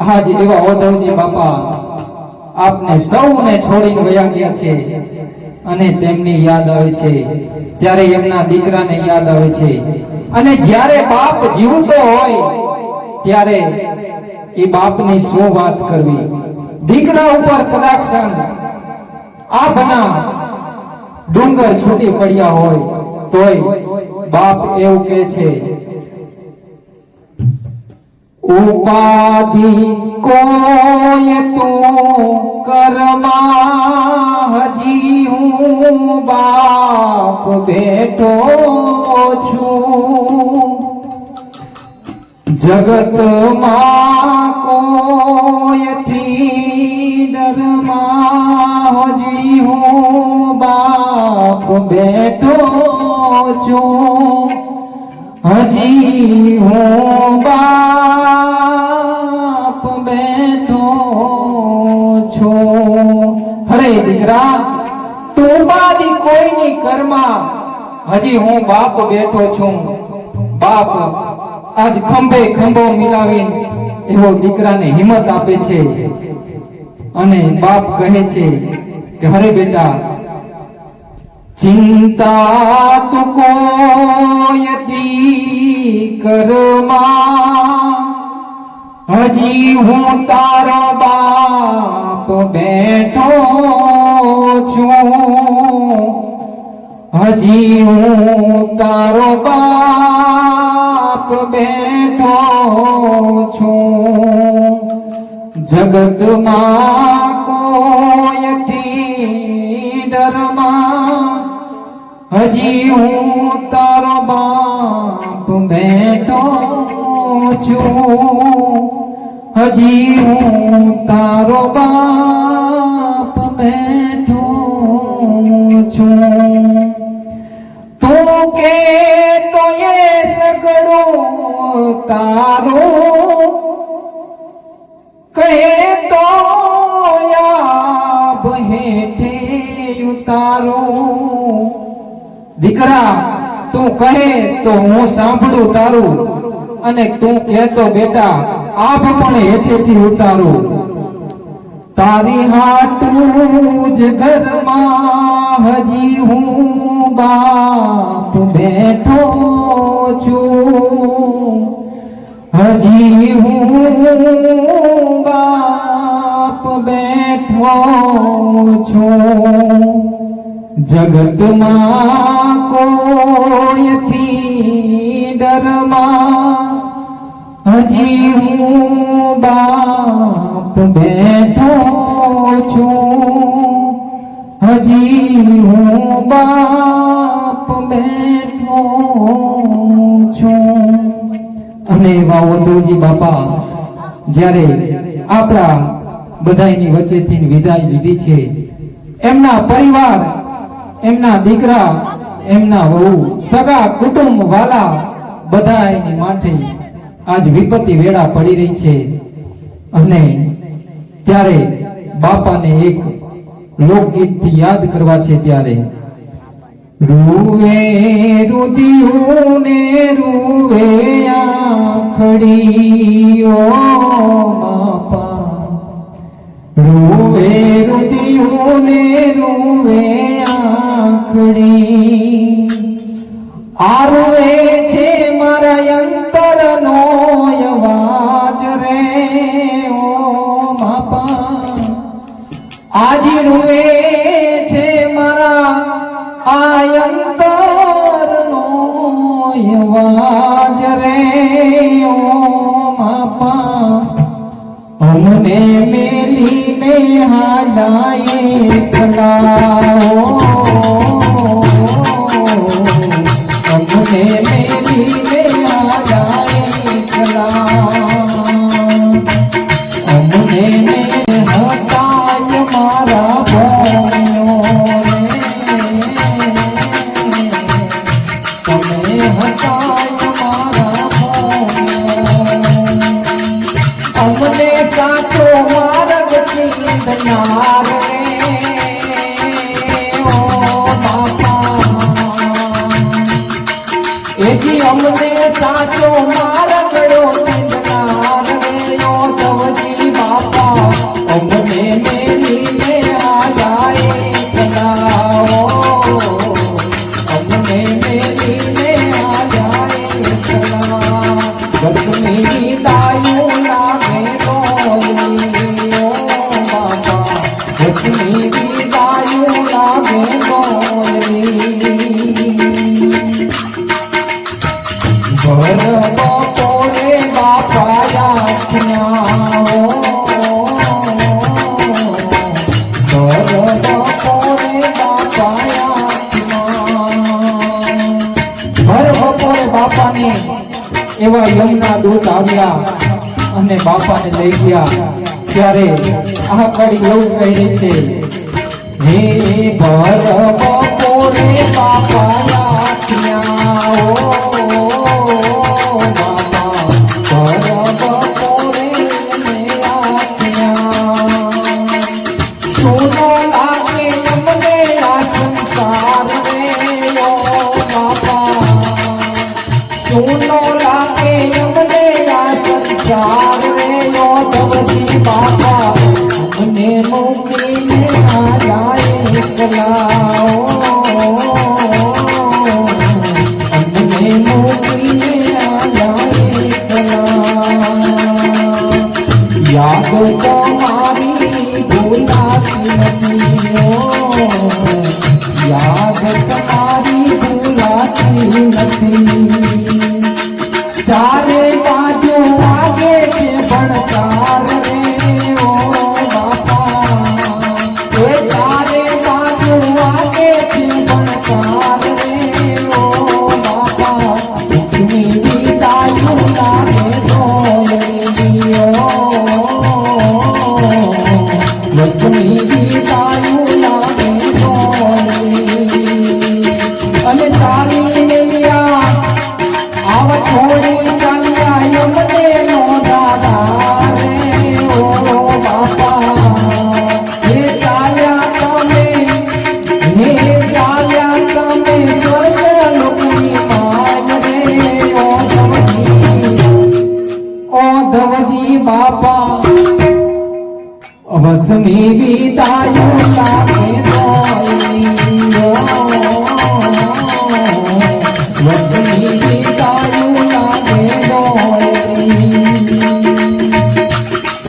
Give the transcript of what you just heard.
આજ એવા ઓધવજી બાપા આપને સૌને છોડીને વયા ગયા છે અને તેમની યાદ આવે છે. ત્યારે એમના દીકરાને યાદ આવે છે. અને જ્યારે બાપ જીવતો હોય, ત્યારે એ બાપની શું વાત કરવી? દીકરા ઉપર કદાક્ષણ આપના ડુંગર છૂટી પડ્યા હોય, તોય બાપ એવું કે છે ઉપાધિ કોય તું કરમા હજી હું બાપ બેઠો છું જગતમાં કોયથી ડરમાં હજી હું બાપ બેઠો છું હજી હું બાપ દીકરા તું બાદી કોઈની કરમાં હજી હું બાપ બેઠો છું. બાપ, આજ ખંભે ખંભો મિલાવી એવો દીકરાને હિંમત આપે છે. અને બાપ કહે છે કે, હરે બેટા, ચિંતા તુ કોયતી કરમા હજી હું તારો બાપ બેઠો છું. હજી હું તારો બાપ બેઠો છું. જગતમાં કોયથી ડરમાં હજી હું તારો બાપ બેઠો છું. હજી હું તારો બાપ તારું કહે તો હેઠે ઉતારો. દીકરા, તું કહે તો હું સાંભળું તારું અને તું કહેતો બેટા, આપ પણ હેઠેથી ઉતારું. તારી હાટું જ ઘરમાં હજી હું બાપ બેઠો છું. હજી હું બાપ બેઠો છું. જગતમાં કોયથી ડરમાં? હજી હું બાપ બેઠો છું. હજી હું બાપ બેઠો છું. અને એવા બાપા જ્યારે આપણા બધાની વચ્ચેથી વિદાય લીધી છે, એમના પરિવાર, એમના દીકરા, એમના વહુ, સગા, કુટુંબ વાલા બધા એની માથે આજ વિપત્તિ વેળા પડી રહી છે. અને ત્યારે બાપાને એક લોકગીતથી યાદ કરવા છે ત્યારે, રૂવે રુદિયું આખડીઓ બાપા રૂવે રુદિયું ને રૂવે આખડી. આરુવે છે મારા અંતરનો અવાજ રે ઓ બાપા. અમને મેલીને હાલાએ કલાઓ No. કેવળ યમના દૂત આવ્યા અને બાપાને લઈ ગયા. ત્યારે આ કડી એવું કહે છે, હે ભર બપોરે બાપ મોકલાઓ અમને મોકલી યાદો તો મારી ભૂલાતી નથી યાદ તમારી ભૂલાતી નથી वसमी बीतायु